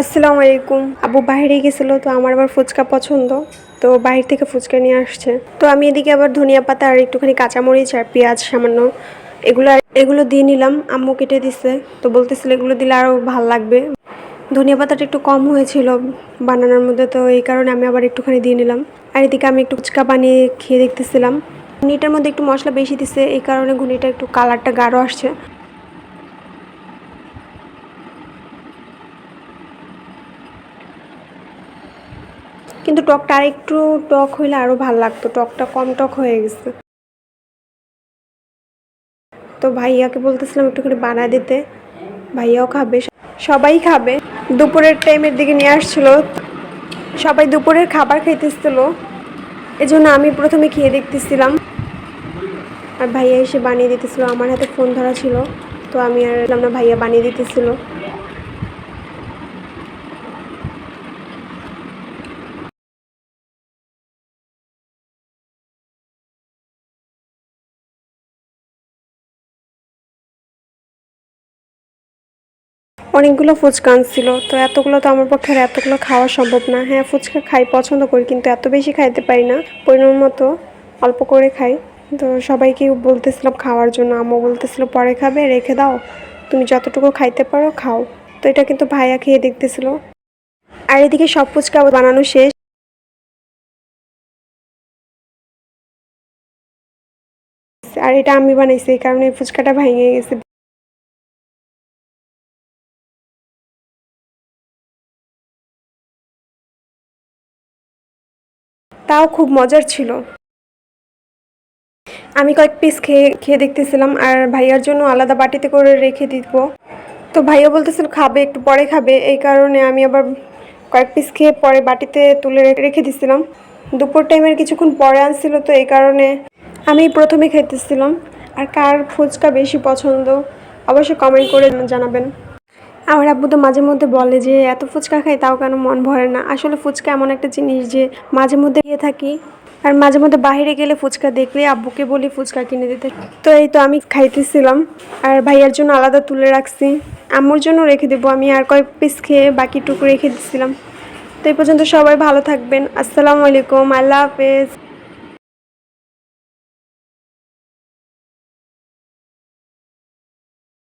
আসসালামু আলাইকুম। আবু বাইরে গেছিল তো আমার আবার ফুচকা পছন্দ। তো বাইরে থেকে ফুচকা নিয়ে আসছে। তো আমি এদিকে আবার ধনিয়া পাতা আর একটুখানি কাঁচামরিচ আর পেঁয়াজ সামান্য এগুলো এগুলো দিয়ে নিলাম। আম্মু কেটে দিছে। তো বলতেছিল এগুলো দিলে আরও ভালো লাগবে। ধনিয়া পাতাটা একটু কম হয়েছিল বানানোর মধ্যে, তো এই কারণে আমি আবার একটুখানি দিয়ে নিলাম। আর এদিকে আমি একটু ফুচকা বানিয়ে খেয়ে দেখতেছিলাম। ঘুনিটার মধ্যে একটু মশলা বেশি দিছে, এই কারণে ঘুনিটা একটু কালারটা গাঢ় আসছে। কিন্তু টকটা আর একটু টক হইলে আরও ভালো লাগতো। টকটা কম টক হয়ে গেছে। তো ভাইয়াকে বলতেছিলাম একটুখানি বানা দিতে। ভাইয়াও খাবে। সবাই খাবে। দুপুরের টাইমের দিকে নিয়ে আসছিল। সবাই দুপুরের খাবার খাইতেছিল। এজন্য আমি প্রথমে খেয়ে দেখতেছিলাম। আর ভাইয়া এসে বানিয়ে দিতেছিল। আমার হাতে ফোন ধরা ছিল। তো আমি আর না, ভাইয়া বানিয়ে দিতেছিল। অনেকগুলো ফুচকা আনছিল। তো এতগুলো তো আমার পক্ষে এতগুলো খাওয়া সম্ভব না। হ্যাঁ ফুচকা খাই, পছন্দ করি, কিন্তু এত বেশি খাইতে পারি না। পরিমাণ মতো অল্প করে খাই। তো সবাইকে বলতেছিলাম খাওয়ার জন্য, আম্মু বলতেছিল, পরে খাবে, রেখে দাও। তুমি যতটুকু খাইতে পারো, খাও। তো এটা কিন্তু ভাইয়া খেয়ে দেখতেছিল। আর এদিকে সব ফুচকা বানানো শেষ। আর এটা আমি বানাইছি, এই কারণে ফুচকাটা ভেঙে গেছে। তাও খুব মজার ছিল। আমি কয়েক পিস খেয়ে খেয়ে দেখতেছিলাম আর ভাইয়ার জন্য আলাদা বাটিতে করে রেখে দিব। তো ভাইয়া বলতেছিল, খাবে, একটু পরে খাবে। এই কারণে আমি আবার কয়েক পিস খেয়ে পরে বাটিতে তুলে রেখে দিছিলাম। দুপুর টাইমের কিছুক্ষণ পরে আনছিল তো এই কারণে আমি প্রথমে খেতেছিলাম। আর কার ফুচকা বেশি পছন্দ অবশ্যই কমেন্ট করে জানাবেন। আমার আব্বু তো মাঝে মধ্যে বলে যে, এত ফুচকা খাই তাও কেন মন ভরে না? আসলে ফুচকা এমন একটা জিনিস যে, মাঝে মধ্যে গিয়ে থাকি। আর মাঝে মধ্যে বাইরে গেলে ফুচকা দেখলে আব্বুকে বলি ফুচকা কিনে দিতে। তো এই তো আমি খাইতেছিলাম। আর ভাইয়ার জন্য আলাদা তুলে রাখছি। আম্মুর জন্য রেখে দেবো। আমি আর কয়েক পিস খেয়ে বাকিটুকু রেখে দিচ্ছিলাম তো এই পর্যন্ত সবাই ভালো থাকবেন। আসসালামু আলাইকুম। আল্লাহ হাফেজ।